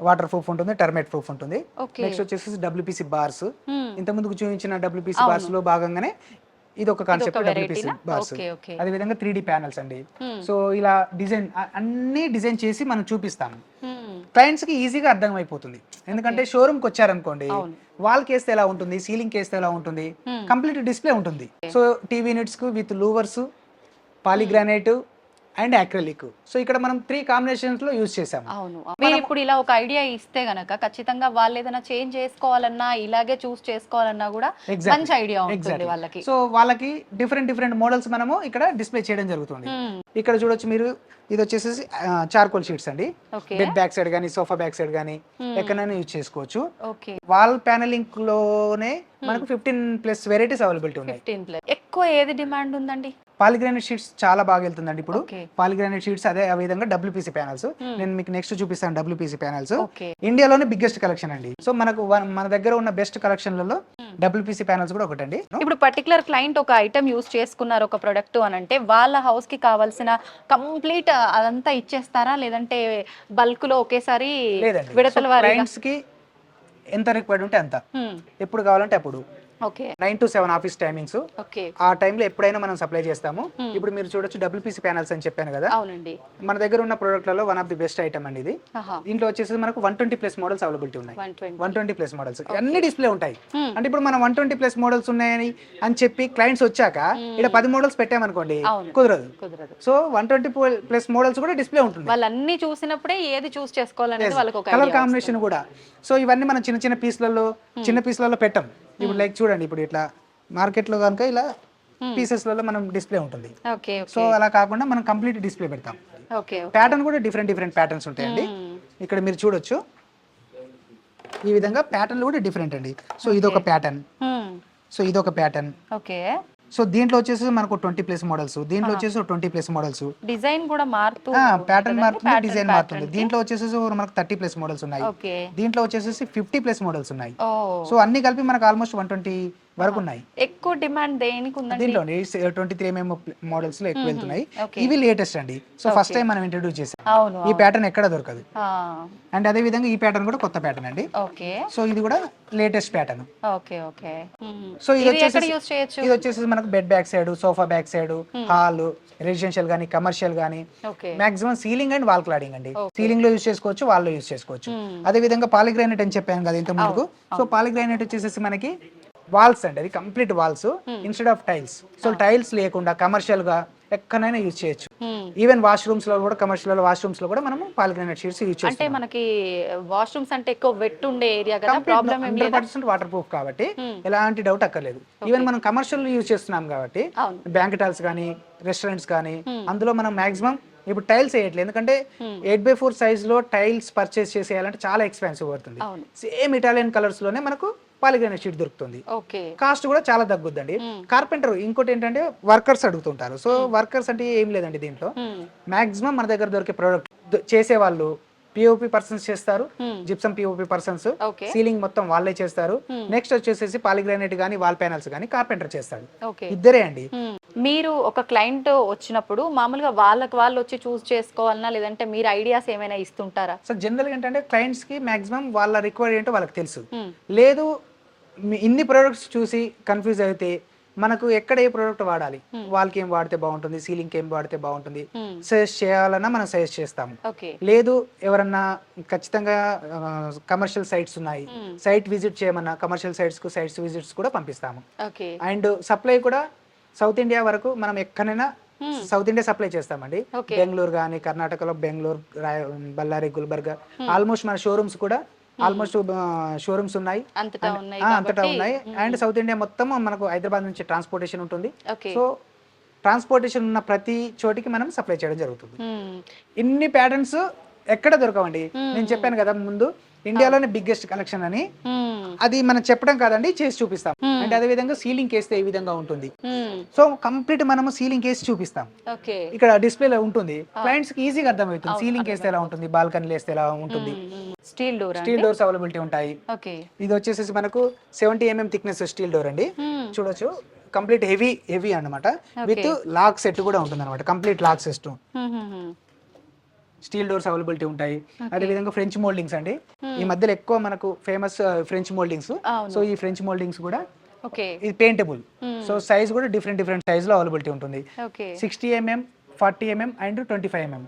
వాటర్ ప్రూఫ్ ఉంటుంది టర్మేట్ ప్రూఫ్ ఉంటుంది. నెక్స్ట్ వచ్చేసి డబ్ల్యూపీసీ బార్స్ Hmm. ఇంత ముందుకు చూపించిన డబ్ల్యూపీసీ బార్స్లో భాగంగానే ఇది ఒక కాన్సెప్ట్ డబ్ల్యూపీసీ? బార్స్. అదే విధంగా త్రీ ప్యానల్స్ అండి. సో ఇలా డిజైన్ అన్ని డిజైన్ చేసి మనం చూపిస్తాము. క్లయింట్స్కి ఈజీగా అర్థం అయిపోతుంది ఎందుకంటే షోరూమ్కి వచ్చారనుకోండి. వాల్ కేస్తే ఎలా ఉంటుంది సీలింగ్ కేస్తే ఎలా ఉంటుంది కంప్లీట్ డిస్ప్లే ఉంటుంది. So TV యూనిట్స్కు with louvers polygranite and acrylic so ఇక్కడ మనం త్రీ కాంబినేషన్స్లో యూజ్ చేసాము అవును. మీరు ఇప్పుడు ఇలా ఒక ఐడియా ఇస్తే గనక ఖచ్చితంగా వాళ్ళు ఏదైనా చేంజ్ చేసుకోవాలన్నా ఇలాగే చూస్ చేసుకోవాలన్నా కూడా. మంచి ఐడియా ఉంటుంది. వాళ్ళకి. సో వాళ్ళకి డిఫరెంట్ డిఫరెంట్ మోడల్స్ మనము ఇక్కడ డిస్ప్లే చేయడం జరుగుతుంది. Hmm. ఇక్కడ చూడొచ్చు మీరు ఇది వచ్చేసి చార్కోల్ షీట్స్ అండి. బెడ్ బ్యాక్ సైడ్ కానీ సోఫా బ్యాక్ సైడ్ కానీ ఎక్కడైనా యూజ్ చేసుకోవచ్చు. వాల్ ప్యానలింగ్లోనే మనకు ఫిఫ్టీన్ ప్లస్ వెరైటీస్ అవైలబిలిటీ ఉన్నాయి. ఎక్కువ ఏది డిమాండ్ ఉందండి? పాలిగ్రానైట్ షీట్స్ చాలా బాగా వెళ్తుందండి ఇప్పుడు. పాలిగ్రానైట్ షీట్స్ అదే విధంగా డబ్ల్యూపీసీ ప్యానల్స్ నేను మీకు నెక్స్ట్ చూపిస్తాను డబ్ల్యూపీసీ ప్యానల్స్ ఇండియాలోనే బిగ్గెస్ట్ కలెక్షన్ అండి. సో మనకు మన దగ్గర ఉన్న బెస్ట్ కలెక్షన్లలో డబ్ల్యూపీసీ ప్యానల్స్ కూడా ఒకటండి. ఇప్పుడు పర్టికులర్ క్లయింట్ ఒక ఐటమ్ యూస్ చేసుకున్నారు ఒక ప్రొడక్ట్ అని అంటే వాళ్ళ హౌస్కి కావాల్సిన కంప్లీట్ అదంతా ఇచ్చేస్తారా? లేదంటే బల్క్లో ఒకేసారి విడతల కి ఎంత రిక్వైర్డ్ ఉంటే అంత. ఎప్పుడు కావాలంటే అప్పుడు nine to seven office timings. ఆ టైంలో ఎప్పుడైనా మనం సప్లై చేస్తాము. ఇప్పుడు మీరు చూడొచ్చు డబ్ల్యూపీసీ ప్యానల్స్ అని చెప్పాను కదా. మన దగ్గర ఉన్న ప్రోడక్ట్లలో one of the best item అండి ఇది. దీంట్లో వచ్చేసి మనకు one twenty plus models availability ఉన్నాయి. One twenty. Plus models. అన్ని డిస్ప్లే ఉంటాయి. అంటే ఇప్పుడు మనం వన్ ట్వంటీ ప్లస్ మోడల్స్ ఉన్నాయని అని చెప్పి క్లయింట్స్ వచ్చాక ఇక్కడ పది మోడల్స్ పెట్టామనుకోండి. కుదరదు. So one twenty plus models కూడా డిస్ప్లే ఉంటుంది. వాళ్ళు అన్ని చూసినప్పుడే ఏది చూస్ చేసుకోవాలనేది వాళ్ళకి కలర్ కాంబినేషన్ కూడా. సో ఇవన్నీ మనం చిన్న చిన్న పీస్లలో చిన్న పీస్లలో పెట్టాం. ఇప్పుడు లైక్ చూడండి ఇప్పుడు ఇట్లా మార్కెట్లో కనుక ఇలా పీసెస్లలో మనం డిస్ప్లే ఉంటుంది. సో అలా కాకుండా మనం కంప్లీట్ డిస్ప్లే పెడతాం. ఓకే ప్యాటర్న్ కూడా డిఫరెంట్ డిఫరెంట్ ప్యాటర్న్స్ ఉంటాయండి. ఇక్కడ మీరు చూడొచ్చు. ఈ విధంగా ప్యాటర్న్లు కూడా డిఫరెంట్ అండి. సో ఇదొక ప్యాటర్న్ సో ఇదొక ప్యాటర్న్ ఓకే సో దీంట్లో వచ్చేసి మనకు ట్వంటీ ప్లస్ మోడల్స్ దీంట్లో వచ్చేసి ట్వంటీ ప్లస్ మోడల్స్. డిజైన్ కూడా మారుతూ ప్యాటర్న్ మారుతుంది డిజైన్ మారుతుంది. దీంట్లో వచ్చేసి మనకు థర్టీ ప్లస్ మోడల్స్ ఉన్నాయి. దీంట్లో వచ్చేసి ఫిఫ్టీ ప్లస్ మోడల్స్ ఉన్నాయి. సో అన్ని కలిపి మనకు ఆల్మోస్ట్ వన్ ట్వంటీ వరకు ఉన్నాయి ఎక్కువ డిమాండ్ దేనికి ఉందండి దీంట్లో ట్వంటీ త్రీ ఎంఎం మోడల్స్లో ఎక్కువ వెళ్తున్నాయి. ఇవి లేటెస్ట్ అండి. సో ఫస్ట్ టైం మనం ఇంట్రడ్యూస్ చేసాం ఈ ప్యాటర్న్ ఎక్కడ దొరకదు. అండ్ అదే విధంగా ఈ ప్యాటర్న్ కూడా కొత్త ప్యాటర్న్ అండి. సో ఇది కూడా లేటెస్ట్ ప్యాటర్న్ ఓకే. సో ఇది వచ్చేసి ఇది వచ్చేసి మనకు bed back side sofa back side hall residential గానీ కమర్షియల్ గానీ. Maximum ceiling and wall cladding అండి. సీలింగ్లో యూస్ చేసుకోవచ్చు వాల్లో యూస్ చేసుకోవచ్చు. అదే విధంగా పాలిగ్రానైట్ అని చెప్పాను కదా ఇంత ముందుకు. సో పాలిగ్రానైట్ వచ్చేసి మనకి వాల్స్ అండి అది complete walls Hmm. Instead of tiles so tiles లేకుండా కమర్షియల్గా ఎక్కడైనా యూజ్ చేయొచ్చు. ఈవెన్ వాష్రూమ్స్లో కూడా కమర్షియల్ వాష్రూమ్స్లో కూడా మనం పాలిగ్రానైట్ షీట్స్ యూజ్ అంటే చేస్తాం మనకి వాష్రూమ్స్ అంటే ఎక్కువ వెట్ ఉండే ఏరియా కదా ప్రాబ్లం ఏం లేదా? పర్సెంట్ వాటర్ ప్రూఫ్ కాబట్టి Hmm. ఎలాంటి డౌట్ అక్కర్లేదు. ఈవెన్ మనం కమర్షియల్ యూజ్ చేస్తున్నాం కాబట్టి అవును. బ్యాంకెట్ హాల్స్ కానీ రెస్టారెంట్స్ కానీ అందులో మనం మాక్సిమం ఇప్పుడు టైల్స్ వేయట్లేదు. ఎందుకంటే ఎయిట్ బై ఫోర్ సైజ్లో టైల్స్ పర్చేస్ చేసేయాలంటే చాలా ఎక్స్పెన్సివ్ పడుతుంది. అవును. సేమ్ ఇటాలియన్ కలర్స్లోనే మనకు పాలిగ్రానైట్ షీట్ దొరుకుతుంది. ఓకే. కాస్ట్ కూడా చాలా తగ్గుద్దండి. కార్పెంటర్ ఇంకోటి ఏంటంటే వర్కర్స్ అడుగుతుంటారు. సో వర్కర్స్ అంటే ఏం లేదండి దీంట్లో. మాక్సిమం మన దగ్గర దొరికే ప్రోడక్ట్ చేసే వాళ్ళు పిఓపి పర్సన్స్ చేస్తారు. జిప్సమ్ పిఓపి పర్సన్స్ సీలింగ్ మొత్తం వాళ్ళే చేస్తారు. నెక్స్ట్ వచ్చేసేసి పాలిగ్రానైట్ కానీ వాల్ ప్యానల్స్ కానీ కార్పెంటర్ చేస్తాడు. ఇద్దరే అండి. మీరు ఒక క్లయింట్ వచ్చినప్పుడు మామూలుగా వాళ్ళకి వాళ్ళు వచ్చి చూస్ చేసుకోవాలన్నా లేదంటే మీరు ఐడియాస్ ఏమైనా ఇస్తుంటారా? సో జనరల్ ఏంటంటే క్లయింట్స్కి మాక్సిమం వాళ్ళ రిక్వైర్డ్ ఏంటో వాళ్ళకి తెలుసు. లేదు ఇన్ని ప్రొడక్ట్స్ చూసి కన్ఫ్యూజ్ అయితే మనకు ఎక్కడ ఏ ప్రోడక్ట్ వాడాలి? వాళ్ళకి ఏం వాడితే బాగుంటుంది? సీలింగ్ ఏం వాడితే బాగుంటుంది. సజెస్ట్ చేయాలన్నా మనం సజెస్ట్ చేస్తాము. లేదు ఎవరన్నా ఖచ్చితంగా కమర్షియల్ సైట్స్ ఉన్నాయి. సైట్ విజిట్ చేయమన్నా కమర్షియల్ సైట్స్కు సైట్స్ విజిట్స్ కూడా పంపిస్తాము. అండ్ సప్లై కూడా సౌత్ ఇండియా వరకు మనం ఎక్కడైనా సౌత్ ఇండియా సప్లై చేస్తామండి. బెంగళూరు కానీ కర్ణాటకలో బెంగళూరు బళ్ళారి గుల్బర్గా ఆల్మోస్ట్ మన షోరూమ్స్ కూడా ఆల్మోస్ట్ షోరూమ్స్ ఉన్నాయి. అంతటా ఉన్నాయి ఉన్నాయి. అండ్ సౌత్ ఇండియా మొత్తం మనకు హైదరాబాద్ నుంచి ట్రాన్స్పోర్టేషన్ ఉంటుంది. సో ట్రాన్స్పోర్టేషన్ ఉన్న ప్రతి చోటికి మనం సప్లై చేయడం జరుగుతుంది. మ్మ్. ఇన్ని ప్యాటర్న్స్ ఎక్కడ దొరకవండి? నేను చెప్పాను కదా ముందు ఇండియాలోనే బిగ్గెస్ట్ కలెక్షన్ అని. అది మనం చెప్పడం కాదండి చేసి చూపిస్తాం. అంటే అదే విధంగా సీలింగ్ వేస్తే ఏ విధంగా ఉంటుంది. సో కంప్లీట్ మనము సీలింగ్ వేసి చూపిస్తాం. ఇక్కడ డిస్ప్లేలో ఉంటుంది. క్లయింట్స్కి ఈజీగా అర్థమవుతుంది. సీలింగ్ వేస్తే ఎలా ఉంటుంది బాల్కనీ వేస్తే ఎలా ఉంటుంది. Steel door steel doors availability ఉంటాయి. ఇది వచ్చేసి మనకు seventy mm thickness steel door అండి. చూడొచ్చు. కంప్లీట్ హెవీ హెవీ అన్నమాట. విత్ లాక్ సెట్ కూడా ఉంటుంది అనమాట complete lock system steel doors availability ఉంటాయి. అదే విధంగా ఫ్రెంచ్ మోల్డింగ్స్ అండి. ఈ మధ్యలో ఎక్కువ మనకు ఫేమస్ ఫ్రెంచ్ మోల్డింగ్స్. సో ఈ ఫ్రెంచ్ మోల్డింగ్స్ కూడా ఇది పెయింటబుల్ సో సైజ్ కూడా డిఫరెంట్ డిఫరెంట్ సైజ్లో అవైలబిలిటీ ఉంటుంది. Sixty mm forty mm and twenty five mm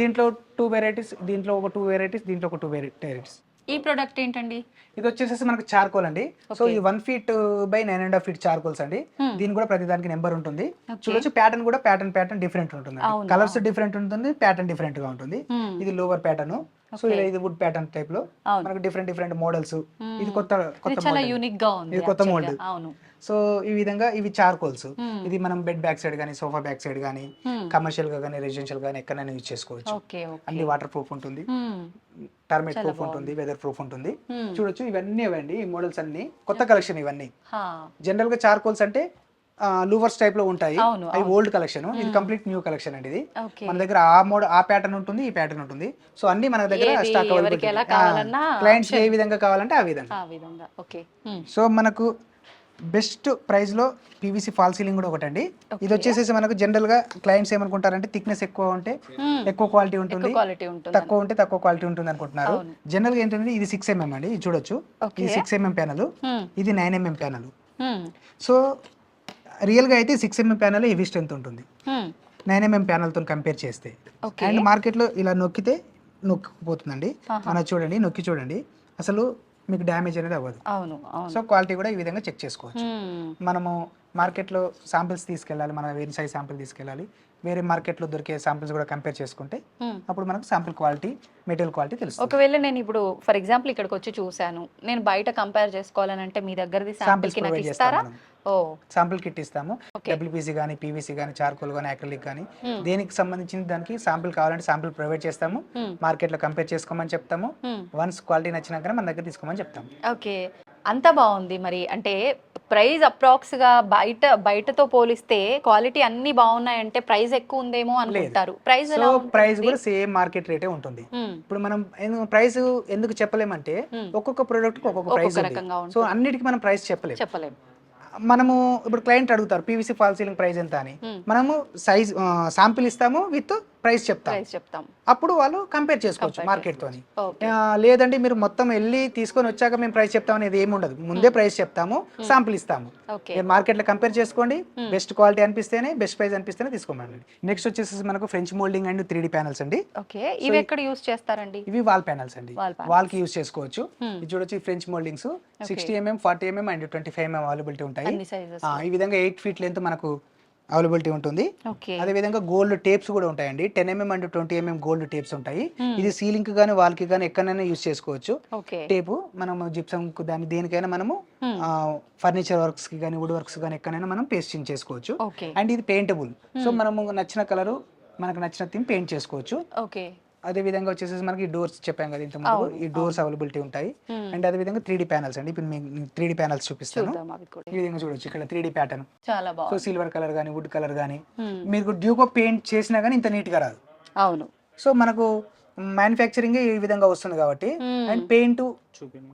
దీంట్లో టూ వెరైటీస్ దీంట్లో ఒక టూ వెరైటీస్ దీంట్లో ఒక టూ వెరైటీస్ ఈ ప్రోడక్ట్ ఏంటండి? ఇది వచ్చేసేసి మనకు చార్కోల్ అండి. సో ఇది one feet by nine and half feet charcoals అండి. దీని కూడా ప్రతి దానికి నెంబర్ ఉంటుంది. చూడొచ్చు ప్యాటర్న్ కూడా ప్యాటర్న్ ప్యాటర్న్ డిఫరెంట్ ఉంటుంది కలర్స్ డిఫరెంట్ ఉంటుంది ప్యాటర్న్ డిఫరెంట్గా ఉంటుంది. Hmm. ఇది లోవర్ ప్యాటర్న్ సో ఇలా ఇది వుడ్ ప్యాటర్న్ టైప్లో. మనకు డిఫరెంట్ డిఫరెంట్ మోడల్స్ ఇది కొత్త కొత్త. యూనిక్గా ఉంది ఇది కొత్త mold. అవును. సో ఈ విధంగా ఇవి చార్కోల్స్. Hmm. ఇది మనం బెడ్ బ్యాక్ సైడ్ కానీ సోఫా బ్యాక్ సైడ్ కానీ Hmm. కమర్షియల్గా కానీ రెసిడెన్షియల్ గానీ ఎక్కడైనా యూజ్ చేసుకోవచ్చు. అన్ని వాటర్ ప్రూఫ్ ఉంటుంది టర్మేట్ ప్రూఫ్ ఉంటుంది వెదర్ ప్రూఫ్ ఉంటుంది. Hmm. చూడొచ్చు ఇవన్నీ ఇవ్వండి ఈ మోడల్స్ అన్ని. కొత్త కలెక్షన్ ఇవన్నీ. జనరల్గా చార్కోల్స్ అంటే లూవర్స్ టైప్లో ఉంటాయి. అవి ఓల్డ్ కలెక్షన్ ఇది కంప్లీట్ న్యూ కలెక్షన్ అండి ఇది. మన దగ్గర ఆ మోడ్ ఆ ప్యాటర్న్ ఉంటుంది ఈ ప్యాటర్న్ ఉంటుంది. సో అన్ని మన దగ్గర స్టాక్ కావాలన్నా క్లయింట్స్ ఏ విధంగా కావాలంటే ఆ విధంగా. ఆ విధంగా. ఓకే. సో మనకు బెస్ట్ ప్రైస్లో పీవీసీ ఫాల్ సీలింగ్ కూడా ఒకటండి. ఇది వచ్చేసేసి మనకు జనరల్గా క్లయింట్స్ ఏమనుకుంటారంటే థిక్నెస్ ఎక్కువ ఉంటే ఎక్కువ క్వాలిటీ ఉంటుంది. తక్కువ ఉంటే తక్కువ క్వాలిటీ ఉంటుంది అనుకుంటున్నారు. జనరల్గా ఏంటంటే ఇది సిక్స్ ఎంఎం అండి ఇది చూడొచ్చు. ఇది సిక్స్ ఎంఎం ప్యానల్. ఇది నైన్ ఎంఎం ప్యానల్. సో రియల్గా అయితే six mm panel heavy strength ఉంటుంది. నైన్ ఎంఎం ప్యానల్తో కంపేర్ చేస్తే. అండ్ మార్కెట్లో ఇలా నొక్కితే నొక్కిపోతుందండి. మన చూడండి నొక్కి చూడండి. అసలు మీకు డ్యామేజ్ అనేది అవ్వదు. అవును సో క్వాలిటీ కూడా ఈ విధంగా చెక్ చేసుకోవచ్చు. Hmm. మనము మార్కెట్లో శాంపిల్స్ తీసుకెళ్ళాలి మనం వేరే సైజ్ శాంపిల్ తీసుకెళ్ళాలి. వేరే మార్కెట్లో దొరికే శాంపిల్స్ కూడా కంపేర్ చేసుకుంటే Hmm. అప్పుడు మనకు శాంపిల్ క్వాలిటీ మెటీరియల్ క్వాలిటీ తెలుస్తుంది. ఒకవేళ నేను ఇప్పుడు ఫర్ ఎగ్జాంపుల్ ఇక్కడికి వచ్చి చూసాను నేను బయట కంపేర్ చేసుకోవాలని అంటే మీ దగ్గరది శాంపిల్కి నాకు ఇస్తారా? శాంపిల్ కిట్ ఇస్తాము. డబ్ల్యూపీసీ కానీ పీవీసీ కానీ చార్కోల్ కానీ అక్రిలిక్ కానీ. దేనికి సంబంధించిన దానికి శాంపిల్ కావాలంటే శాంపిల్ ప్రొవైడ్ చేస్తాము. Hmm. మార్కెట్లో కంపేర్ చేసుకోమని చెప్తాము. వన్స్ క్వాలిటీ నచ్చినాకనే మన దగ్గర తీసుకోమని చెప్తాము. ఓకే అంతా బాగుంది మరి. అంటే ప్రైస్ అప్రాక్స్గా బయట బయటతో పోలిస్తే క్వాలిటీ అన్ని బాగున్నాయంటే ప్రైస్ ఎక్కువ ఉందేమో అనుకుంటారు. ప్రైస్ ప్రైస్ కూడా సేమ్ మార్కెట్ రేటే ఉంటుంది. ఇప్పుడు మనం ప్రైస్ ఎందుకు చెప్పలేమంటే. ఒక్కొక్క ప్రోడక్ట్ ఒక్కొక్క ప్రైస్ సో అన్నిటికీ మనం ప్రైస్ చెప్పలేము చెప్పలేము మనము ఇప్పుడు క్లయింట్ అడుగుతారు పీవీసీ ఫాల్ సీలింగ్ ప్రైస్ ఎంత అని. మనము సైజ్ శాంపిల్ ఇస్తాము విత్ ప్రైస్ చెప్తాం. చెప్తాం. అప్పుడు వాళ్ళు కంపేర్ చేసుకోవచ్చు మార్కెట్ తోని ఓకే. ఆ, లేదండి మీరు మొత్తం వెళ్ళి తీసుకొని వచ్చాక మేము ప్రైస్ చెప్తాం అనేది ఏమి ఉండదు ముందే ప్రైస్ చెప్తాము శాంపిల్ ఇస్తాము. మార్కెట్లో కంపేర్ చేసుకోండి బెస్ట్ క్వాలిటీ అనిపిస్తేనే బెస్ట్ ప్రైస్ అనిపిస్తేనే తీసుకోమండి. నెక్స్ట్ వచ్చేసి మనకు French moulding and three panels అండి. ఇవి ఎక్కడ యూస్ చేస్తారండి? ఇవి వాల్ ప్యానల్స్ అండి. వాల్కి యూస్ చేసుకోవచ్చు. ఇది చూడొచ్చు French mouldings sixty mm forty mm and twenty five mm availability ఉంటాయి. ఈ విధంగా ఎయిట్ ఫీట్ లెంత్ మనకు అవైలబిలిటీ ఉంటుంది. అదే విధంగా గోల్డ్ టేప్స్ కూడా ఉంటాయండి. Ten mm and twenty mm gold tapes ఉంటాయి. ఇది సీలింగ్కి కానీ వాల్కి కానీ ఎక్కడైనా యూస్ చేసుకోవచ్చు. టేపు మనం జిప్సం దాని దేనికైనా మనము ఫర్నిచర్ వర్క్స్కి కానీ వుడ్ వర్క్స్ కానీ ఎక్కడైనా మనం పేస్టింగ్ చేసుకోవచ్చు. అండ్ ఇది పెయింటబుల్. సో మనము నచ్చిన కలర్ మనకు నచ్చిన థీమ్ పెయింట్ చేసుకోవచ్చు. ఓకే. అదే విధంగా వచ్చేసి మనకి డోర్స్ చెప్పాం కదా ఇంత ముందు. ఈ డోర్స్ అవైలబిలిటీ ఉంటాయి. అండ్ అదే విధంగా త్రీ ప్యానల్స్ అండి. ఇప్పుడు మీకు త్రీ ప్యానల్స్ చూపిస్తాను. ఈ విధంగా చూడొచ్చు. ఇక్కడ త్రీ ప్యాటర్న్. చాలా సో సిల్వర్ కలర్ కానీ వుడ్ కలర్ కానీ. మీకు డ్యూకో పెయింట్ చేసినా కానీ ఇంత నీట్గా రాదు. అవును. సో మనకు మ్యానుఫ్యాక్చరింగ్ ఈ విధంగా వస్తుంది కాబట్టి. అండ్ పెయింట్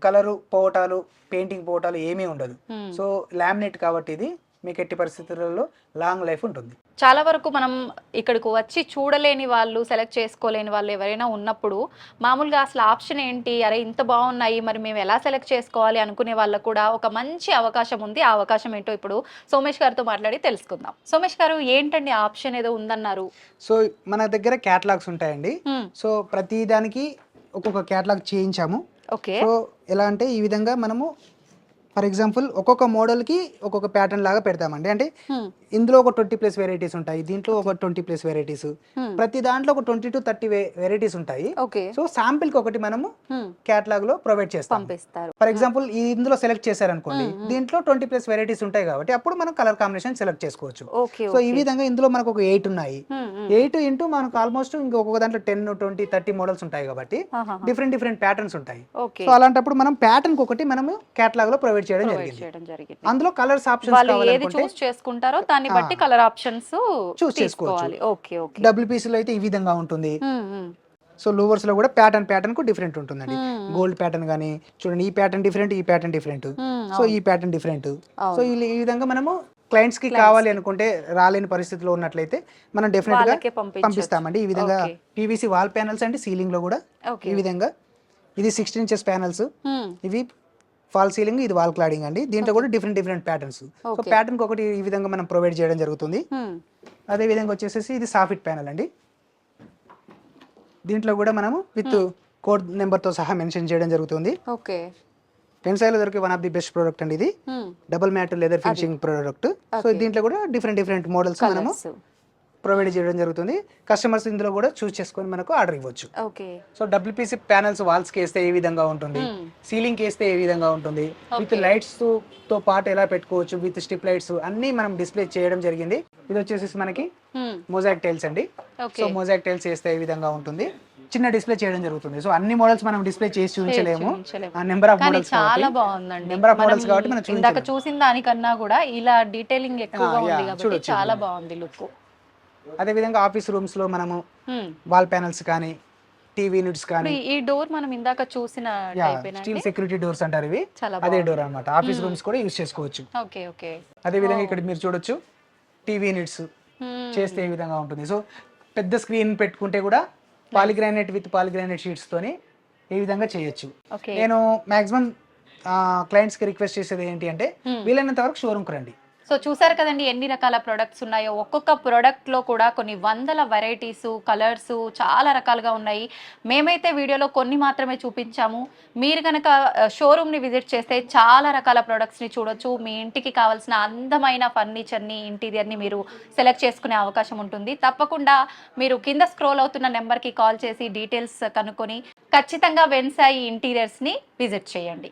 కలరు పోవటాలు పెయింటింగ్ పోవటాలు ఏమీ ఉండదు. సో లామినేట్ కాబట్టి ఇది మీకు ఎట్టి పరిస్థితులలో లాంగ్ లైఫ్ ఉంటుంది. చాలా వరకు మనం ఇక్కడికి వచ్చి చూడలేని వాళ్ళు సెలెక్ట్ చేసుకోలేని వాళ్ళు ఎవరైనా ఉన్నప్పుడు మామూలుగా అసలు ఆప్షన్ ఏంటి? అరే ఇంత బాగున్నాయి మరి మేము ఎలా సెలెక్ట్ చేసుకోవాలి అనుకునే వాళ్ళకు కూడా ఒక మంచి అవకాశం ఉంది. ఆ అవకాశం ఏంటో ఇప్పుడు సోమేష్ గారితో మాట్లాడి తెలుసుకుందాం. సోమేష్ గారు ఏంటండి ఆప్షన్ ఏదో ఉందన్నారు? సో మన దగ్గర క్యాటలాగ్స్ ఉంటాయండి. సో ప్రతి దానికి ఒక్కొక్క క్యాటలాగ్ చేయించాము. ఓకే. సో ఎలా అంటే ఈ విధంగా మనము ఫర్ ఎగ్జాంపుల్ ఒక్కొక్క మోడల్కి ఒక్కొక్క ప్యాటర్న్ లాగా పెడతామండి. అంటే ఇందులో ఒక ట్వంటీ ప్లస్ వెరైటీస్ ఉంటాయి దీంట్లో ఒక ట్వంటీ ప్లస్ వెరైటీస్. హ్మ్, ప్రతి దాంట్లో ఒక ట్వంటీ టు థర్టీ వెరైటీస్ ఉంటాయి. సో శాంపిల్కి ఒకటి మనము హ్మ్, క్యాటలాగ్లో ప్రొవైడ్ చేస్తాం ఫర్ ఎగ్జాంపుల్ ఇందులో సెలెక్ట్ చేశారనుకోండి దీంట్లో ట్వంటీ ప్లస్ వెరైటీస్ ఉంటాయి కాబట్టి అప్పుడు మనం కలర్ కాంబినేషన్ సెలెక్ట్ చేసుకోవచ్చు. సో ఈ విధంగా ఇందులో మనకు ఒక ఎయిట్ ఉన్నాయి. ఎయిట్ ఇంటూ మనకు ఆల్మోస్ట్ ఇంకొక దాంట్లో టెన్ ట్వంటీ థర్టీ మోడల్స్ ఉంటాయి కాబట్టి డిఫరెంట్ డిఫరెంట్ ప్యాటర్న్స్ ఉంటాయి. సో అలాంటప్పుడు మనం ప్యాటర్న్ ఒకటి మనము క్యాటలాగ్లో ప్రొవైడ్ చేయడం జరిగింది. అందులో కలర్స్ ఆప్షన్స్ చూస్ చేసుకుంటారో దాన్ని బట్టి కలర్ ఆప్షన్స్ చేసుకోవచ్చు. తీసుకోవాలి. Okay okay. డబ్ల్యూపీసీ లో అయితే ఈ విధంగా ఉంటుంది. సో లూవర్స్లో కూడా ప్యాటర్న్ ప్యాటర్న్కు డిఫరెంట్ ఉంటుందండి. గోల్డ్ ప్యాటర్న్ కానీ చూడండి ఈ ప్యాటర్న్ డిఫరెంట్ ఈ ప్యాటర్న్ డిఫరెంట్. సో ఈ ప్యాటర్న్ డిఫరెంట్. సో ఈ ఈ విధంగా మనము క్లయింట్స్కి కావాలి అనుకుంటే రాలేని పరిస్థితిలో ఉన్నట్లయితే మనం డెఫినెట్గా. పంపిస్తామండి. ఈ విధంగా. పీవీసీ వాల్ ప్యానల్స్ అండి సీలింగ్లో కూడా ఈ విధంగా. ఇది సిక్స్టీన్ ఇంచెస్ ప్యానల్స్. ఇవి ఫాల్ సీలింగ్ ఇది వాల్ క్లాడింగ్ అండి. దీంట్లో కూడా different different patterns so. Pattern ఒకటి ఈ విధంగా మనం ప్రొవైడ్ చేయడం జరుగుతుంది. అదే విధంగా వచ్చేసేసి ఇది సాఫిట్ ప్యానల్ అండి. దీంట్లో కూడా మనము విత్ కోడ్ నెంబర్తో సహా మెన్షన్ చేయడం జరుగుతుంది. ఓకే. పెన్సాయిలో దొరికే one of the best product అండి ఇది. Double matte leather finishing product so. దీంట్లో కూడా డిఫరెంట్ డిఫరెంట్ మోడల్స్ మనము ప్రొవైడ్ చేయడం జరుగుతుంది. కస్టమర్స్ ఇందులో కూడా చూస్ చేసుకొని మనకు ఆర్డర్ ఇవ్వచ్చు. సో డబ్ల్యూపీసీ ప్యానల్స్ వాల్స్కి వేస్తే ఏ విధంగా ఉంటుంది? Hmm. సీలింగ్కి వేస్తే ఏ విధంగా ఉంటుంది? విత్. లైట్స్తో పాటు ఎలా పెట్టుకోవచ్చు? విత్ స్టిప్ లైట్స్ అన్ని మనం డిస్ప్లే చేయడం జరిగింది. ఇది వచ్చేసి మనకి హ్మ్. మొజాక్ టైల్స్ అండి. సో మొజాక్ టైల్స్ వేస్తే ఏ విధంగా ఉంటుంది? చిన్న డిస్ప్లే చేయడం జరుగుతుంది. సో అన్ని మోడల్స్ మనం డిస్ప్లే చేసి చూపించలేము. నెంబర్ ఆఫ్ మోడల్స్ చాలా బాగుందండి. నెంబర్ ఆఫ్ మోడల్స్ కాబట్టి మనం చూసిన దానికన్నా కూడా ఇలా డీటెయిలింగ్ ఎక్కువగా ఆ, ఉంది కాబట్టి. చాలా బాగుంది లుక్. అదే విధంగా ఆఫీస్ రూమ్స్లో మనము వాల్ ప్యానల్స్ కానీ టీవీ యూనిట్స్ కానీ ఈ డోర్ మనం ఇందాక చూసిన స్టీల్ సెక్యూరిటీ డోర్స్ అంటారు ఇవి. అదే డోర్ అన్నమాట. ఆఫీస్ రూమ్స్ కూడా యూస్ చేసుకోవచ్చు. Okay okay. అదే విధంగా ఇక్కడ మీరు చూడొచ్చు టీవీ యూనిట్స్ చేస్తే ఏ విధంగా ఉంటుంది. సో పెద్ద స్క్రీన్ పెట్టుకుంటే కూడా పాలిగ్రానైట్ విత్ పాలిగ్రానైట్ షీట్స్ తోని ఏ విధంగా చేయొచ్చు. నేను మాక్సిమం క్లయింట్స్కి రిక్వెస్ట్ చేసేది ఏంటి అంటే వీలైనంత వరకు షోరూమ్కు రండి. సో చూసారు కదండి ఎన్ని రకాల ప్రొడక్ట్స్ ఉన్నాయో. ఒక్కొక్క ప్రోడక్ట్లో కూడా కొన్ని వందల వెరైటీస్ కలర్స్ చాలా రకాలుగా ఉన్నాయి. మేమైతే వీడియోలో కొన్ని మాత్రమే చూపించాము. మీరు కనుక షోరూమ్ని విజిట్ చేస్తే చాలా రకాల ప్రొడక్ట్స్ని చూడొచ్చు. మీ ఇంటికి కావాల్సిన అందమైన ఫర్నిచర్ని ఇంటీరియర్ని మీరు సెలెక్ట్ చేసుకునే అవకాశం ఉంటుంది. తప్పకుండా మీరు కింద స్క్రోల్ అవుతున్న నెంబర్కి కాల్ చేసి డీటెయిల్స్ కనుక్కొని ఖచ్చితంగా వెన్సాయి ఇంటీరియర్స్ని విజిట్ చేయండి.